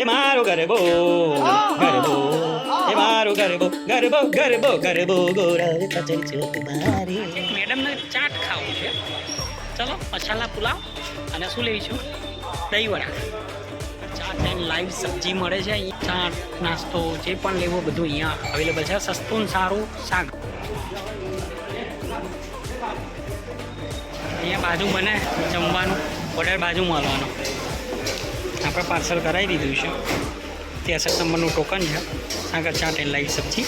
એ મારો ગરબો ગરબો, એ મારો ગરબો ગરબો ગરબો ગરબો, ગોરા પચલ છો ચાટ ખાવું છે. ચલો, મસાલા પુલાવ અને શું લઈશું દહીં વડા. ચાટ એન્ડ લાઈવ સબ્જી મળે છે અહીં ચાટ, નાસ્તો, જે પણ લેવો બધું અહીંયા અવેલેબલ છે. સસ્તું સારું શાક. અહીંયા બાજુ બને જમવાનું. ઓર્ડર બાજુ મળવાનો. આપણે પાર્સલ કરાવી દીધું છે. ત્રેસઠ નંબરનું ટોકન છે. આગળ chaat and live sabzi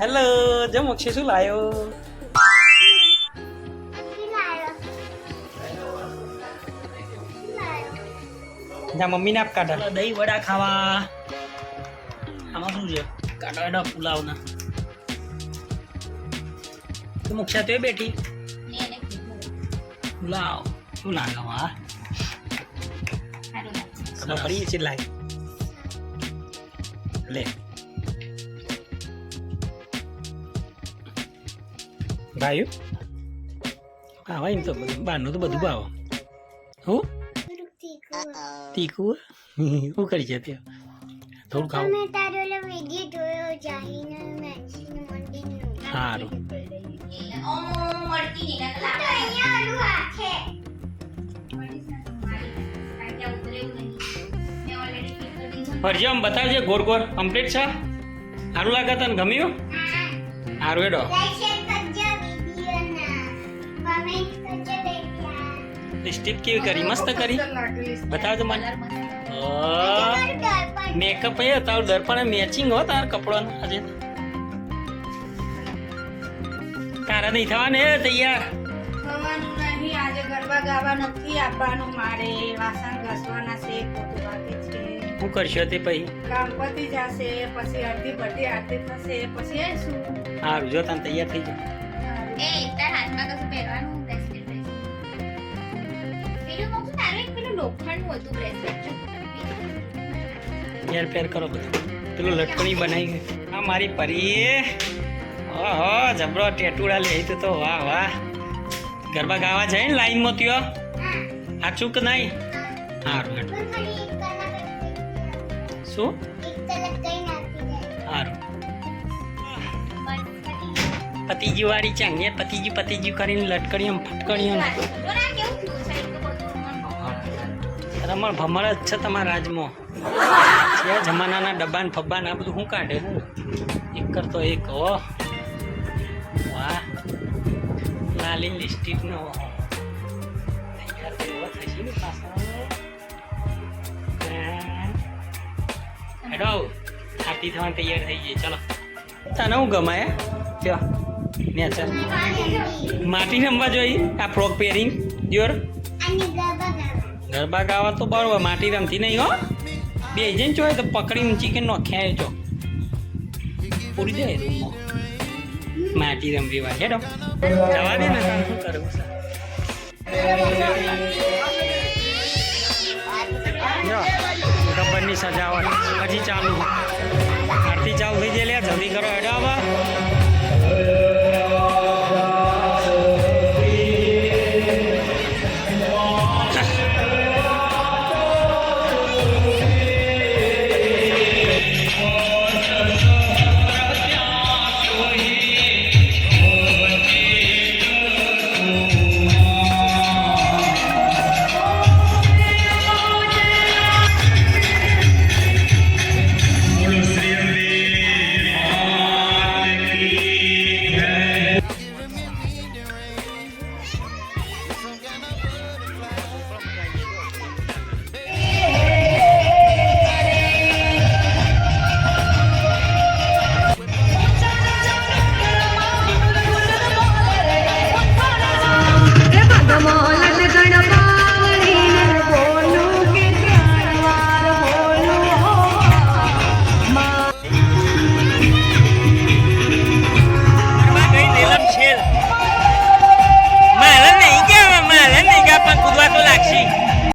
hello જમ અક્ષય શું લાયો? જા મમ્મીને આપ કાઢા. દહીં વડા ખાવા. આમાં શું છે? કાઢા પુલાવના. તું મોક્ષા તો બેઠી. પુલાવ શું લાગે હા ખબર પડી છે લાગે લે ભાઈ હા એમ તો બહારનું તો બધું ભાવ હું તીખું શું કરી છે ત્યાં થોડું ખાવું મેં તારો વીડિયો જોયો જાહીને મેક્સીનું મંદિરનું સારું. ફરજો આમ બતાવજે ગોર ગોર. કમ્પ્લીટ છે? સારું લાગે તને? ગમ્યું? સારું એડો લાઈક શેર કરજો વિડીયોના કમેન્ટ કરજો બેટા સ્ટીપ કેવી કરી મસ્ત કરી બતાવજો મને મેકઅપ એ તારું દર્પણ મેચિંગ હો તાર કપડાનું આજે. તારા નહીં થવા ને તૈયાર? થવાનું નહીં આજે ગરબા ગાવા નથી આપવાનું. મારે વાસણ ઘસવાના છે પોતું બાકી છે. શું કરશો તે પછી? કામ પતી જશે પછી અડધી બધી આરતી થશે પછી આવીશું. સારું જો તને તૈયાર થઈ જાય. એ તાર હાથમાં કશું પહેરવાનું bracelet, bracelet. પેલું મોકલું તારું એક પેલું લોખંડનું હતું bracelet. હેર ફેર કરો બધું. પેલું લટકણી બનાવી. ગઈ આ મારી પરી ઓહો જબરો ટેટુડા લે તો તો વાહ વાહ. ગરબા ગાવા જાય ને લાઈનમાં ત્યો? આ ચૂક નહીં સારું શું? સારું પતિજી વાળી ચાંગે, પતિજી પતિજી કરીને લટકણી આમ ફટકડી આમ રમણ ભમર જ છે તમારા રાજમાં. છે જમાનાના ડબ્બા ને ફબ્બા ને આ બધું શું કાઢે? હું એક કરતો એક, હો. વાહ. લાલી લિસ્ટિક નો તૈયાર એવો થશે ને પાછો. આરતી થવા તૈયાર થઈ ગઈ. ચલો. તને હું ગમાય? ચલો. ને ચાલ. માટી રમવા જોઈએ આ ફ્રોક પહેરીને? યોર ગરબા ગાવા તો બરોબર, માટી રમતી નહીં હો. બે જઈને જોઈએ તો પકડીને ચિકન નો ખેંચો જો પૂરી જાય રૂમમાં. માટી રમવી વાર હેડો. જવા દે ને શું સજાવટ હજી ચાલુ. આરતી ચાલુ થઈ જાય જલ્દી કરો, હેડો હવે